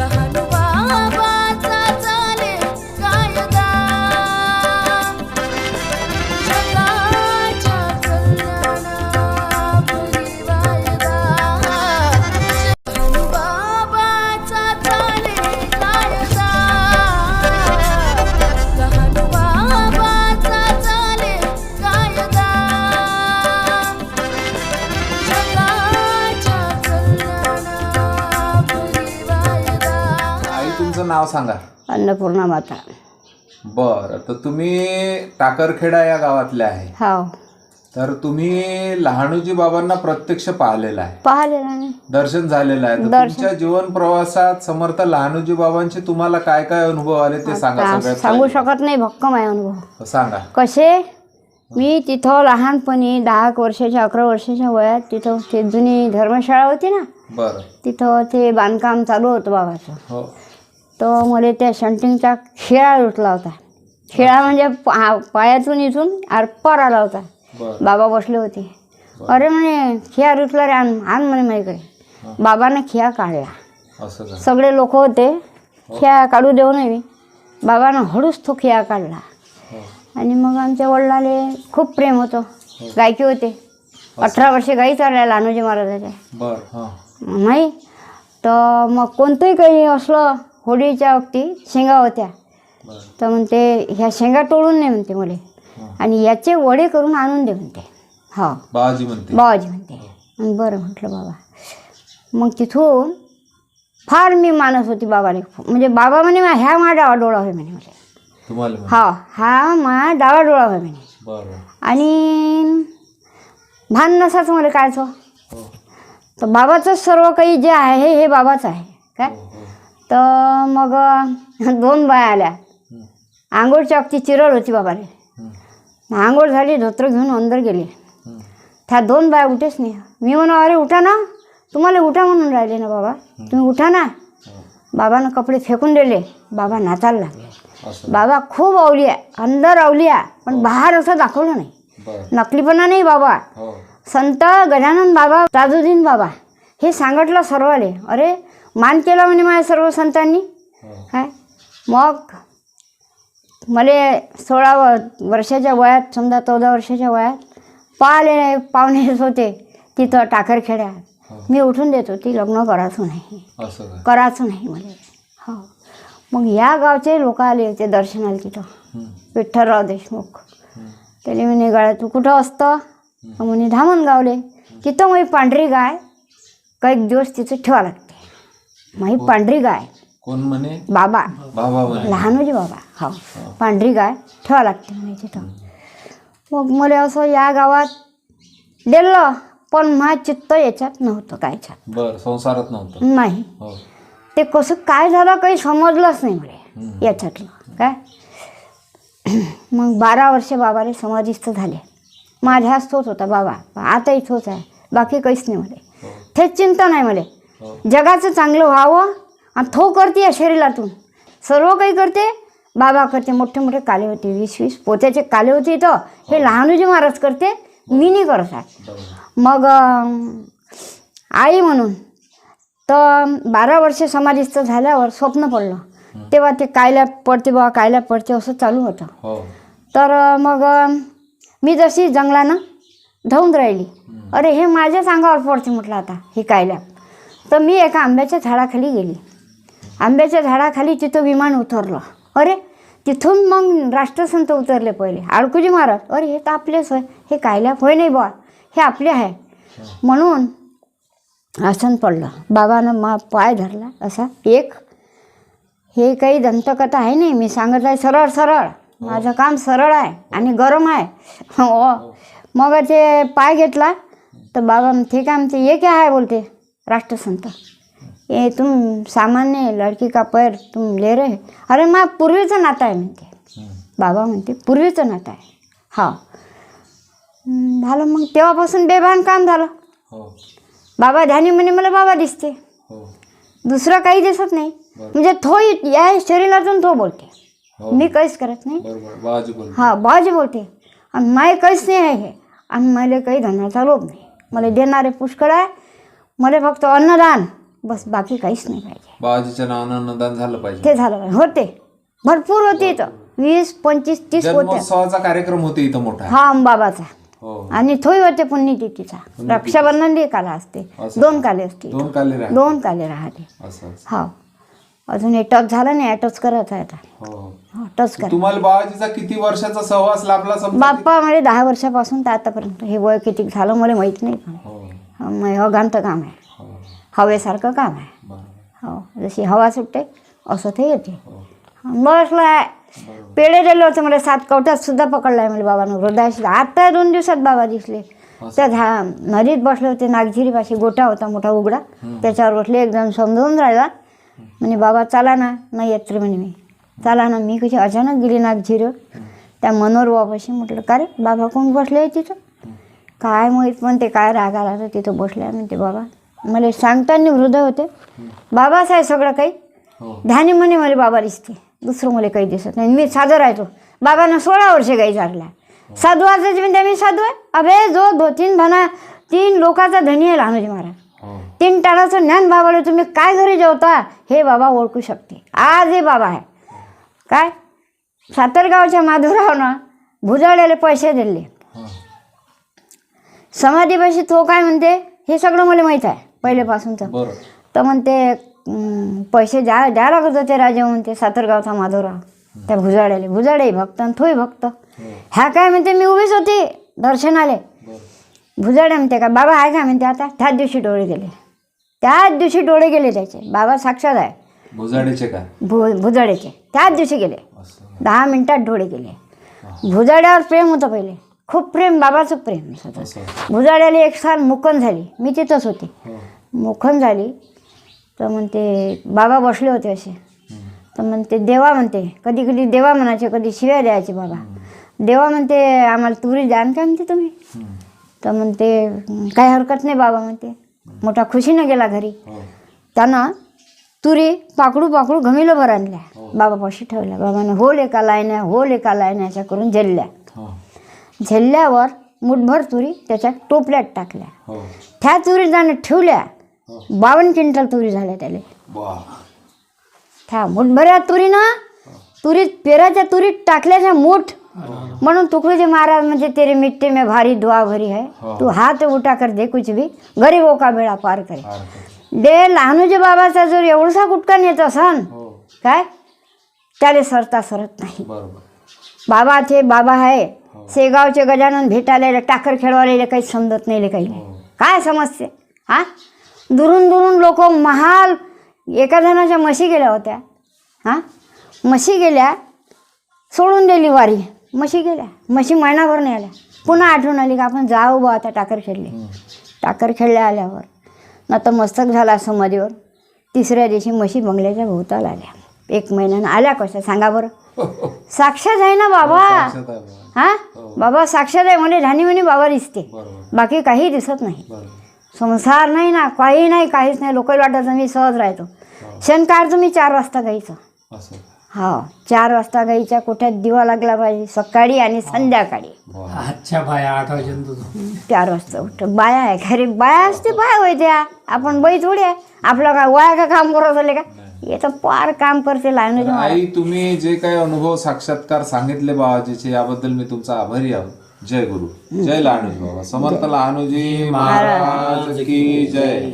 लहान सांगा. अन्नपूर्णा माता. बरं तर तुम्ही टाकरखेडा या गावातले आहे. हो. तर तुम्ही लहानूजी बाबांना प्रत्यक्ष पाहिलेलं आहे. पाहिलेलं नाही दर्शन झालेलं आहे. तर तुमच्या जीवन प्रवासात समर्थ लहानूजी बाबांचे तुम्हाला काय काय अनुभव आले ते सांगा आता सगळ्यात सांगू पहिले. शकत नाही भक्कम आहे अनुभव. सांगा. कसे? मी तिथं लहानपणी दहा एक वर्षाच्या अकरा वर्षाच्या वयात तिथं ते जुनी धर्मशाळा होती ना? बरं. तिथं ते बांधकाम चालू होतं बाबाचं. हो. तर मला त्या शंटिंगचा खिळा लुटला होता. खिळा म्हणजे पा पायातून इथून आरपार आला होता. बाबा बसले होते. अरे म्हणे खिया रुतला रे आण आण म्हणे माझ्याकडे. बाबाने खिया काढला. सगळे लोक होते. खिया काढू देऊ नये बाबानं हळूच तो खिया काढला. हो. आणि मग आमच्या वडिलाले खूप प्रेम होतं. गायकी होते. अठरा वर्षे गाई चालल्या लानोजी महाराजाच्या. हां. नाही तर मग कोणतंही काही असलं होळीच्या वक्ती शेंगा होत्या. तर म्हणते ह्या शेंगा तोडून नाही म्हणते मला. आणि याचे वडे करून आणून दे म्हणते. हो. बाबाजी म्हणते. बाबाजी म्हणते. बरं म्हटलं बाबा. मग तिथून फार मी मानत होती बाबाने म्हणजे बाबा म्हणे "मा- ह्या मा डावा डोळा होय म्हणे मला. तुम्हाला म्हणे. हा. हा मा डावा डोळा होय म्हणे. बरं. आणि भान नसाच मला कायचं हो. तर बाबाचं सर्व काही जे आहे हे बाबाचं आहे. काय? हो. तर मग दोन बाया आल्या. हं, आंघोळच्या अगदी चिरळ होती बाबाने हं, आंघोळ झाली धोत्र घेऊन अंदर गेले. हं. त्या दोन बाया उठेच नाही. मी म्हणा अरे उठा ना. तुम्हाला उठा म्हणून राहिले ना बाबा. तुम्ही उठा ना. हो, बाबानं कपडे फेकून दिले. बाबा नाचायला लागले. बाबा खूप आवलिया. अंदर आवलिया. पण बाहेर असं दाखवलं नाही. नकलीपणा नाही बाबा. हो. संत गजानन बाबा ताजुद्दीन बाबा हे सांगितलं सर्वाले. अरे मान केला म्हणे माझ्या सर्व संतांनी? हो. काय? मग मला सोळा व- वर्षाच्या वयात समजा चौदा वर्षाच्या वयात पाहिले पाहुणे होते तिथं टाकरखेड्यात. हो. मी उठून देत होती लग्न करायचं नाही. करायचं नाही मला हो. मग या गावचे लोक आले होते दर्शनाला तिथं. विठ्ठलराव देशमुख. त्याला म्हणे गाड्या तू कुठं असतं? मग म्हणे धामणगावले. तिथं माझी पांढरी गाय काही दिवस तिथं ठेवा लागते. माझी पांढरी गाय. कोण म्हणे? बाबा. बाबा म्हणे. लहान होती बाबा. हो. पांढरी गाय. ठेवा लागते म्हणे तिथं मग मला असं या गावात दिलं पण माझं चित्त याच्यात नव्हतं कायच्यात बरं संसारात नव्हतं. नाही. हो. ते कसं काय झालं काही समजलंच नाही मला हं. याच्यातलं. काय? मग बारा वर्ष बाबाले समाधीस्थ झाले. माझ्याच तोच होता बाबा. आताही तोच आहे. बाकी काहीच नाही मला हो. तेच चिंता नाही मला हो जगाचं चांगलं व्हावं आणि थो करते या शरीरातून. सर्व काही करते बाबा करते मोठे मोठे काले होते वीस वीस पोत्याचे काले होते इथं. हे लहानूजी महाराज करते मी नाही करत आहे मग आई म्हणून तर बारा वर्ष समाधीस्थ झाल्यावर स्वप्न पडलं. तेव्हा ते कायला पडते बा कायला पडते असं चालू होतं. हो. तर मग मी जशी जंगलानं धावून राहिली. अरे हे माझ्याच अंगावर पडते म्हटलं आता ही कायला तर मी एका आंब्याच्या झाडाखाली गेली. आंब्याच्या झाडाखाली तिथं विमान उतरलं. अरे तिथून मग राष्ट्रसंत उतरले पहिले. अडकुजी महाराज अरे हे तर आपलेच होय. हे कायल्या होय नाही बा हे आपले आहे. म्हणून आसन पडलं. बाबानं मा पाय धरला असा. एक हे काही दंतकथा आहे नाही. मी सांगत आहे सरळ सरळ. माझं काम सरळ आहे आणि गरम आहे. हो. मग ते पाय घेतला. तर बाबा ठीक आहे आमचे एक आहे बोलते. राष्ट्रसंत ये तुम सामान्य लड़की का पैर तुम ले रहे अरे मा पूर्वीचं नातं आहे म्हणते. बाबा म्हणते पूर्वीचं नातं आहे हा। झालं मग तेव्हापासून बेभान काम झालं। हो. बाबा ध्यानी म्हणे मला बाबा दिसते। हो. दुसरं काही दिसत नाही. म्हणजे इ- या शरीरातून तो बोलते। हो. मी काहीच करत नाही। हा बाजी बोलते। आणि माय काहीच नाही आहे हे। आणि मला काही धनाचा लोभ नाही। मला देणारे पुष्कळ आहे। मला फक्त अन्नदान. बस बाकी काहीच नाही पाहिजे. बाबाजीच्या नावानं अन्नदान झालं पाहिजे. ते झालं पाहिजे. होते. भरपूर होते इथं. वीस पंचवीस तीस होते जन्मोत्सवाचा कार्यक्रम होते इथं मोठा. हा अंबाबाचा. हो. आणि थोई होते पुण्यतिथीचा. रक्षाबंधन बी काला असते. असं. दोन काले असते दोन काले दोन काले राहते असं असं. हा. अजून हे टच झालं नाही टच करत आहे आता. हो हा, टच कर तुम्हाला बाबाजीचा किती वर्षाचा सहवास लाभला समजा? बाप्पा म्हणजे दहा वर्षापासून तर आतापर्यंत हे वय किती झालं मला माहीत नाही. पण हो. मग अगांत काम आहे. हो. हवेसारखं काम आहे. हो जशी हवा सुटते असं ते येते. हो. बसलं आहे पेढे दिले होते मला सात कवट्यात सुद्धा पकडलाय मला बाबानं. हृदयाशी आता दोन दिवसात बाबा दिसले. त्या झा नदीत बसले होते नागझिरीपाशी गोटा होता मोठा उघडा. त्याच्यावर बसले एकदम समजून राहिला. म्हणे बाबा चला ना नाही येत म्हणे मी. चला ना. मी कशी अचानक गेली नागझिरीवर. त्या मनोरवापाशी म्हटलं का रे? बाबा कोण बसले आहे तिथं? काय माहीत पण ते काय राग आला तर तिथं बसल्या म्हणते बाबा. मला सांगताना हृदय होते. बाबाच आहे सगळं काही. हो. ध्यानी म्हणे मला बाबा दिसते. दुसरं मला काही दिसत नाही. मी साधं राहतो. बाबानं सोळा वर्षे काही चालला साधू असायचे म्हणजे मी साधू आहे. अबे जो दो तीन भना तीन लोकाचा धनी आहे लहानोजी महाराज. हो. तीन टाळाचं ज्ञान बाबाला तुम्ही काय घरी जेवता हे बाबा ओळखू शकते. आज हे बाबा आहे. काय? सातरगावच्या माधुरावनं भुजाळ्याला पैसे दिले. हो समाधीपाशी तो काय म्हणते हे सगळं मला माहीत आहे पहिल्यापासूनचं. बरं. तर म्हणते अं, पैसे द्या द्या लागत होते राजा म्हणते सातरगावचा माधवराव. त्या भुजाड्याले भुजाडे भक्त आणि थोय भक्त. ह्या काय म्हणते मी उभीच होती दर्शनाले. भुजाडे म्हणते का बाबा आहे का म्हणते आता त्याच दिवशी डोळे गेले. त्याच दिवशी डोळे गेले त्याचे. बाबा साक्षात आहे. भुजाडीचे का? भु भुजाड्याचे त्याच दिवशी गेले. असं. दहा मिनिटात डोळे गेले. भुजाड्यावर प्रेम होतं पहिले. खूप प्रेम बाबाचं प्रेम सतत असं. भुजाड्याला एक साल मुक्कन झाली. मी तिथंच होते. हो. मुखन झाली. तर म्हणते बाबा बसले होते असे. तर म्हणते देवा म्हणते कधी कधी देवा म्हणायचे कधी शिव्या द्यायचे बाबा. देवा म्हणते आम्हाला तुरी द्यान का म्हणते तुम्ही. तर म्हणते काही हरकत नाही बाबा म्हणते. मोठा खुशीनं गेला घरी. हो. त्यानं तुरी पाकडू पाकडू घमिलोभर आणल्या. बाबापाशी ठेवल्या. बाबानं होल एका लायन्या होल एका लायन्या अशा करून झेलल्या हो झेलल्यावर मुठभर तुरी त्याच्या टोपल्यात टाकल्या. हो. त्या तुरी जाणं ठेवल्या बावन्न क्विंटल तुरी झाल्या त्याला. त्या मुठभऱ्या तुरीनं तुरीत पेराच्या तुरीत टाकल्याच्या मूठ. म्हणून तुकडोजी महाराज म्हणजे तेरे मिट्टे में भारी दुआ भरी है. तू हात उठा कर दे कुछ भी गरीबो का बेडा पार करे. दे लहानूजी बाबाचा जर एवढसा गुटका नेत असन. हो. काय? त्याले सरता सरत नाही. बाबा ते बाबा आहे. शेगावचे गजानन भेटायला टाकर खेळवायला काही समजत नाही काही. काय समजते? हा? दुरून दुरून लोक महाल एका जणाच्या म्हशी गेल्या होत्या. हा? म्हशी गेल्या सोडून दिली वारी. म्हशी गेल्या. म्हशी महिनाभर नाही आल्या. पुन्हा आठवण आली का आपण जाऊ बा आता टाकर खेळले. टाकर खेळल्या आल्यावर. नतमस्तक झाला समाधीवर. तिसऱ्या दिवशी म्हशी बंगल्याच्या भोवताला आल्या. एक महिन्यानं आल्या कशा? सांगा बरं. साक्षात आहे ना बाबा? साक्षात आहे बाबा. हा? बाबा साक्षात आहे म्हणे ढाणी म्हणे बाबा दिसते. बरोबर. बाकी काही दिसत नाही. बरोबर. संसार नाही ना काही नाही काहीच नाही. लोकल वाटायचं मी सहज राहतो. क्षण काढतो मी चार वाजता गाईचं असं हा चार वाजता गाईच्या कोठ्यात दिवा लागला पाहिजे सकाळी आणि संध्याकाळी. वा आजच्या बाया आठ चार वाजता उठ बाया आहे खरे बाया असते बाया होय त्या आपण बाई थोडी आहे. आपलं काय वया का काम करत झाले का? तर पार काम करते आई तुम्ही जे काही अनुभव साक्षात्कार सांगितले बाबाजीचे याबद्दल मी तुमचा आभारी आहोत जय गुरु. जय लहानूजी बाबा. समर्थ लहानूजी महाराज की जय.